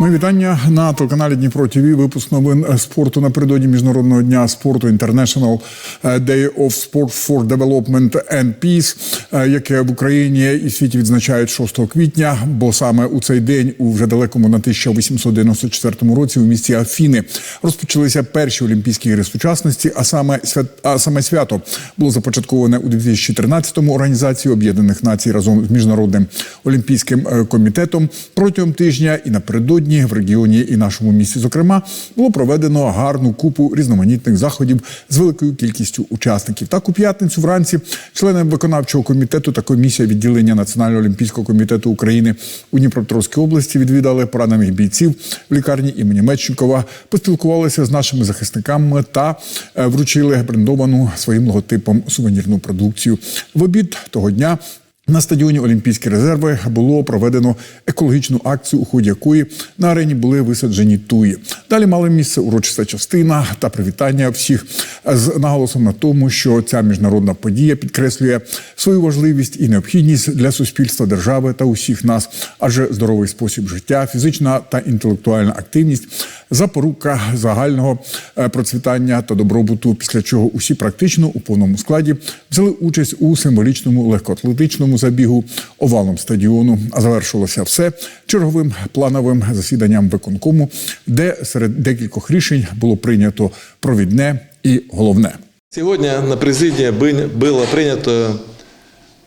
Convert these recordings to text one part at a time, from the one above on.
Мої вітання на телеканалі Дніпро ТВ. Випуск новин е, спорту напередодні міжнародного дня спорту International Day of Sport for Development and Peace, е, яке в Україні і світі відзначають 6 квітня. Бо саме у цей день, у вже далекому на 1894 році, у місті Афіни розпочалися перші Олімпійські ігри сучасності. А саме свят, а саме свято було започатковане у 2013-му організацією Об'єднаних Націй разом з міжнародним олімпійським е, комітетом протягом тижня і напередодні в регіоні і нашому місті, зокрема, було проведено гарну купу різноманітних заходів з великою кількістю учасників. Так у п'ятницю вранці члени виконавчого комітету та комісія відділення Національного олімпійського комітету України у Дніпропетровській області відвідали поранених бійців в лікарні імені Мечникова, поспілкувалися з нашими захисниками та е, вручили брендовану своїм логотипом сувенірну продукцію. В обід того дня. На стадіоні Олімпійські резерви було проведено екологічну акцію, у ході якої на арені були висаджені туї. Далі мали місце урочиста частина та привітання всіх з наголосом на тому, що ця міжнародна подія підкреслює свою важливість і необхідність для суспільства, держави та усіх нас, адже здоровий спосіб життя, фізична та інтелектуальна активність запорука загального е, процвітання та добробуту. Після чого усі практично у повному складі взяли участь у символічному легкоатлетичному забігу овалом стадіону. А завершилося все черговим плановим засіданням виконкому, де серед декількох рішень було прийнято провідне і головне. Сьогодні на президії було прийнято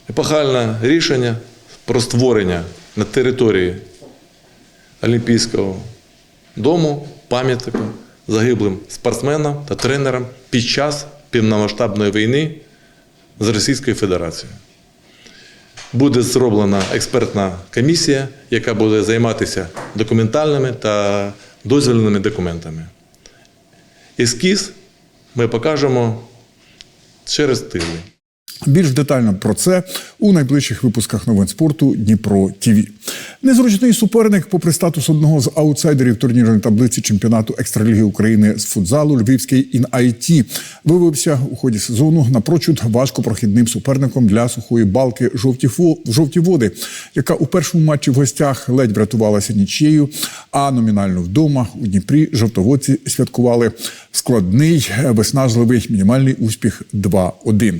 епохальне рішення про створення на території Олімпійського дому пам'ятника загиблим спортсменам та тренерам під час повномасштабної війни з Російською Федерацією. Буде зроблена експертна комісія, яка буде займатися документальними та дозвільними документами. Ескіз ми покажемо через тиждень. Більш детально про це у найближчих випусках новин спорту Дніпро ТІВІ. Незручний суперник, попри статус одного з аутсайдерів турнірної таблиці чемпіонату екстраліги України з футзалу, львівський інайті виявився у ході сезону напрочуд важкопрохідним суперником для сухої балки жовті фо- жовті води, яка у першому матчі в гостях ледь врятувалася нічією. А номінально вдома у Дніпрі жовтоводці святкували складний е, виснажливий мінімальний успіх 2-1.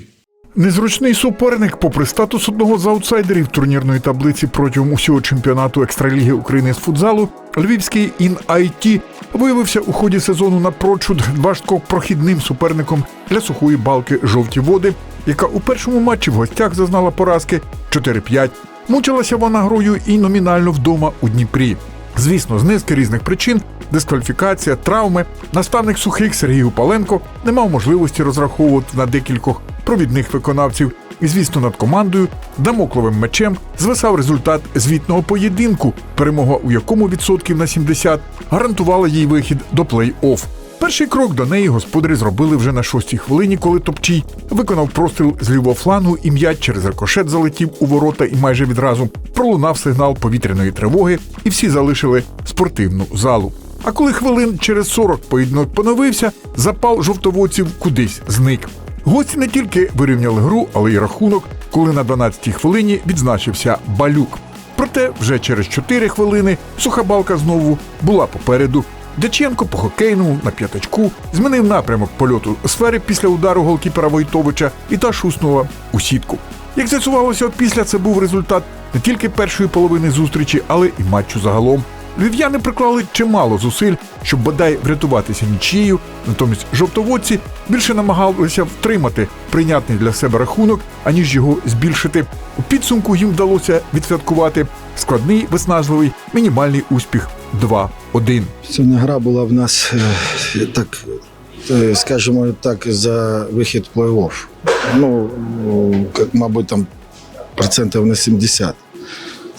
Незручний суперник, попри статус одного з аутсайдерів турнірної таблиці протягом усього чемпіонату екстраліги України з футзалу, львівський ін-айті виявився у ході сезону напрочуд важкопрохідним суперником для сухої балки жовті води, яка у першому матчі в гостях зазнала поразки 4-5. Мучилася вона грою і номінально вдома у Дніпрі. Звісно, з низки різних причин дискваліфікація, травми, наставник сухих Сергій Гупаленко не мав можливості розраховувати на декількох провідних виконавців. І, звісно, над командою дамокловим мечем звисав результат звітного поєдинку, перемога у якому відсотків на 70 гарантувала їй вихід до плей-офф. Перший крок до неї господарі зробили вже на шостій хвилині, коли Топчій виконав простріл з лівого флангу і м'яч через рикошет залетів у ворота і майже відразу пролунав сигнал повітряної тривоги, і всі залишили спортивну залу. А коли хвилин через 40 поєдинок поновився, запал жовтоводців кудись зник. Гості не тільки вирівняли гру, але й рахунок, коли на 12-й хвилині відзначився балюк. Проте вже через 4 хвилини суха балка знову була попереду. Дяченко по хокейному на п'ятачку змінив напрямок польоту сфери після удару голкіпера Войтовича і та шуснула у сітку. Як з'ясувалося, після це був результат не тільки першої половини зустрічі, але і матчу загалом. Львів'яни приклали чимало зусиль, щоб бодай врятуватися нічією, натомість жовтоводці більше намагалися втримати прийнятний для себе рахунок, аніж його збільшити. У підсумку їм вдалося відсвяткувати складний виснажливий мінімальний успіх 2-1. Сьогодні гра була в нас е, так, е, скажімо так, за вихід плей-офф. Ну, мабуть, там процентів на 70.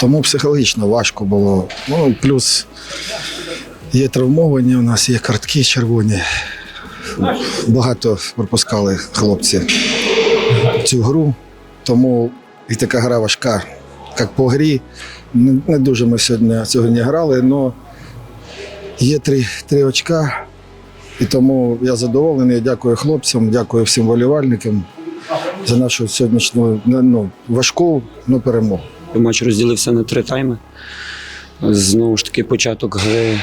Тому психологічно важко було. Ну, плюс є травмовані у нас, є картки червоні. Багато пропускали хлопці цю гру. Тому і така гра важка, як по грі. Не, дуже ми сьогодні, сьогодні грали, але Є три, три очка, і тому я задоволений. Дякую хлопцям, дякую всім волівальникам за нашу сьогоднішню ну, важку ну, перемогу. Матч розділився на три тайми. Знову ж таки, початок гри,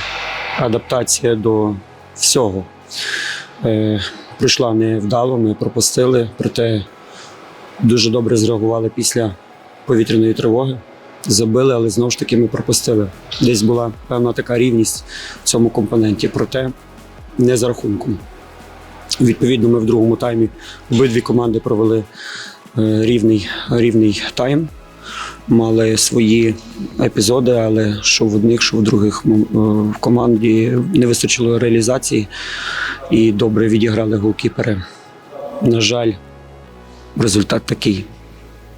адаптація до всього. Е, пройшла невдало, ми пропустили, проте дуже добре зреагували після повітряної тривоги. Забили, але знову ж таки ми пропустили. Десь була певна така рівність в цьому компоненті, проте не за рахунком. Відповідно, ми в другому таймі обидві команди провели е, рівний, рівний тайм. Мали свої епізоди, але що в одних, що в других е, в команді не вистачило реалізації і добре відіграли голкіпери. На жаль, результат такий.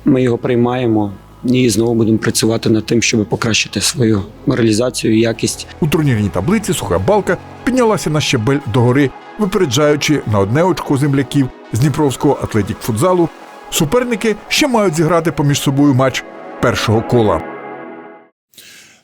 Ми його приймаємо і знову будемо працювати над тим, щоб покращити свою реалізацію і якість. У турнірній таблиці суха балка піднялася на щебель догори, випереджаючи на одне очко земляків з Дніпровського атлетік футзалу. Суперники ще мають зіграти поміж собою матч першого кола.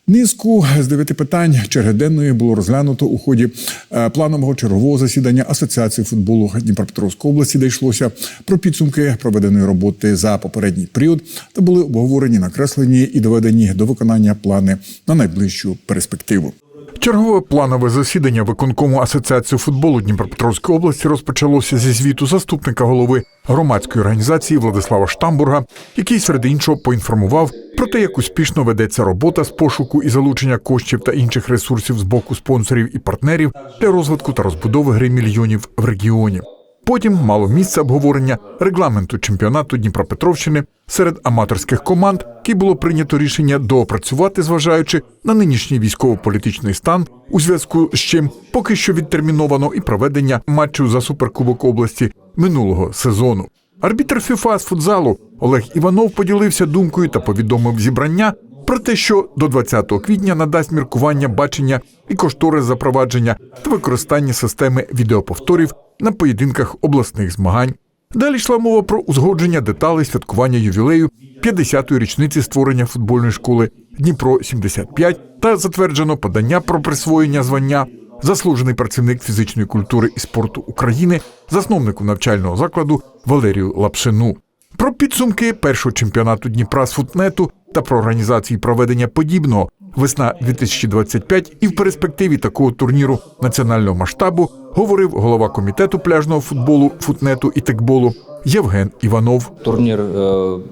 Низку з дев'яти питань чергиденної було розглянуто у ході е, планового чергового засідання Асоціації футболу Дніпропетровської області, де йшлося про підсумки проведеної роботи за попередній період, та були обговорені, накреслені і доведені до виконання плани на найближчу перспективу. Чергове планове засідання виконкому Асоціації футболу Дніпропетровської області розпочалося зі звіту заступника голови громадської організації Владислава Штамбурга, який серед іншого поінформував про те, як успішно ведеться робота з пошуку і залучення коштів та інших ресурсів з боку спонсорів і партнерів для розвитку та розбудови гри мільйонів в регіоні. Потім мало місце обговорення регламенту чемпіонату Дніпропетровщини серед аматорських команд, який було прийнято рішення доопрацювати, зважаючи на нинішній військово-політичний стан, у зв'язку з чим поки що відтерміновано і проведення матчу за суперкубок області минулого сезону. Арбітр ФІФА з футзалу Олег Іванов поділився думкою та повідомив зібрання про те, що до 20 квітня надасть міркування бачення і кошторис запровадження та використання системи відеоповторів на поєдинках обласних змагань. Далі йшла мова про узгодження деталей святкування ювілею 50-ї річниці створення футбольної школи Дніпро 75 та затверджено подання про присвоєння звання заслужений працівник фізичної культури і спорту України, засновнику навчального закладу Валерію Лапшину. Про підсумки першого чемпіонату Дніпра з футнету та про організації проведення подібного весна 2025 і в перспективі такого турніру національного масштабу говорив голова комітету пляжного футболу, футнету і текболу Євген Іванов. Турнір е,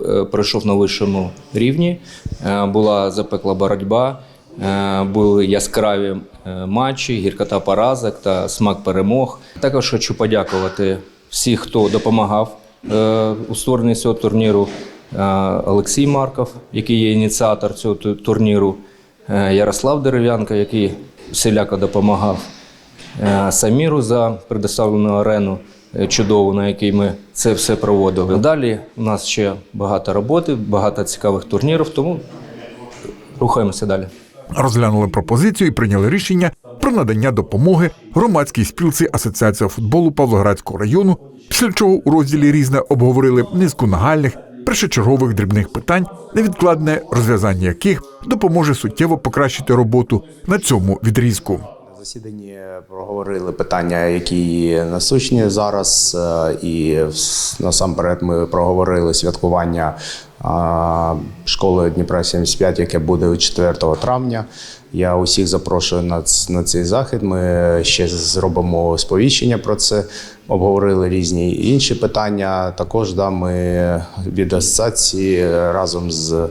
е, пройшов на вищому рівні. Е, Була запекла боротьба, е, були яскраві е, матчі, гіркота поразок та смак перемог. Також хочу подякувати всіх, хто допомагав у створенні цього турніру. Е, Олексій Марков, який є ініціатор цього турніру, е, Ярослав Дерев'янко, який всіляко допомагав. Е, Саміру за предоставлену арену чудову, на якій ми це все проводили. Далі у нас ще багато роботи, багато цікавих турнірів, тому рухаємося далі. Розглянули пропозицію і прийняли рішення про надання допомоги громадській спілці Асоціація футболу Павлоградського району, після чого у розділі різне обговорили низку нагальних першочергових дрібних питань, невідкладне розв'язання яких допоможе суттєво покращити роботу на цьому відрізку. Засіданні проговорили питання, які насущні зараз, е, і насамперед ми проговорили святкування школи Дніпра 75, яке буде 4 травня. Я усіх запрошую на, на цей захід. Ми ще зробимо сповіщення про це. Обговорили різні інші питання. Також да, ми від асоціації разом з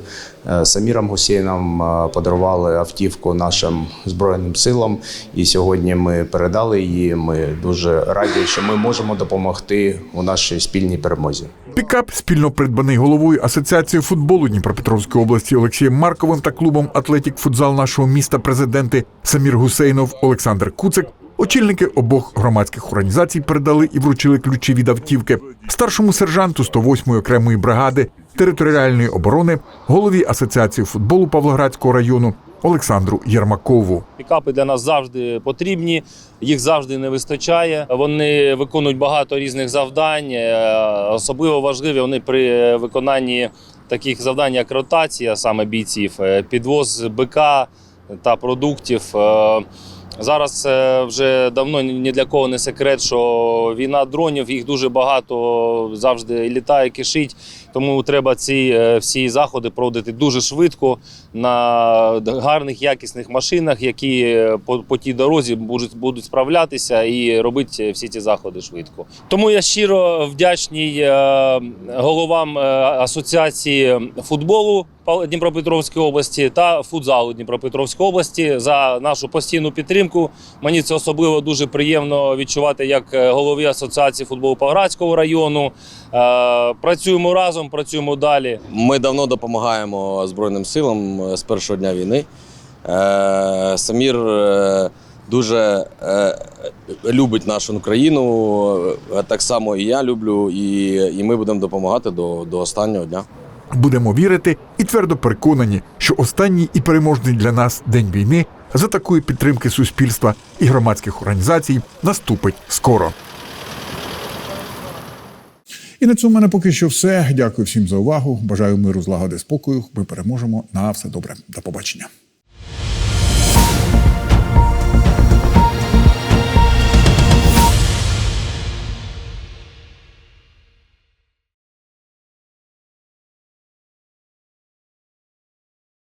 е, Саміром Гусейном е, подарували автівку нашим збройним силам. І сьогодні ми передали її. Ми дуже раді, що ми можемо допомогти у нашій спільній перемозі. Пікап, спільно придбаний головою Асоціації футболу Дніпропетровської області Олексієм Марковим та клубом Атлетік Футзал нашого міста президенти Самір Гусейнов, Олександр Куцик. Очільники обох громадських організацій передали і вручили ключі від автівки старшому сержанту 108-ї окремої бригади територіальної оборони, голові Асоціації футболу Павлоградського району Олександру Єрмакову. Пікапи для нас завжди потрібні, їх завжди не вистачає. Вони виконують багато різних завдань. е, Особливо важливі вони при виконанні таких завдань, як ротація саме бійців, е, підвоз БК та продуктів. Зараз е, вже давно ні для кого не секрет, що війна дронів, їх дуже багато завжди літає, кишить. Тому треба ці е, всі заходи проводити дуже швидко на гарних, якісних машинах, які е, по, по тій дорозі будуть, будуть справлятися і робити всі ці заходи швидко. Тому я щиро вдячний головам асоціації футболу Дніпропетровської області та футзалу Дніпропетровської області за нашу постійну підтримку. Мені це особливо дуже приємно відчувати як е, голові асоціації футболу Павградського району. Е, Працюємо разом, працюємо далі. Ми давно допомагаємо Збройним силам е, з першого дня війни. Самір дуже любить нашу країну, е, так само і я люблю, і, ми будемо допомагати до, до останнього дня. Будемо вірити і твердо переконані, що останній і переможний для нас день війни за такої підтримки суспільства і громадських організацій наступить скоро. І на цьому в мене поки що все. Дякую всім за увагу. Бажаю миру, злагоди, спокою. Ми переможемо. На все добре. До побачення.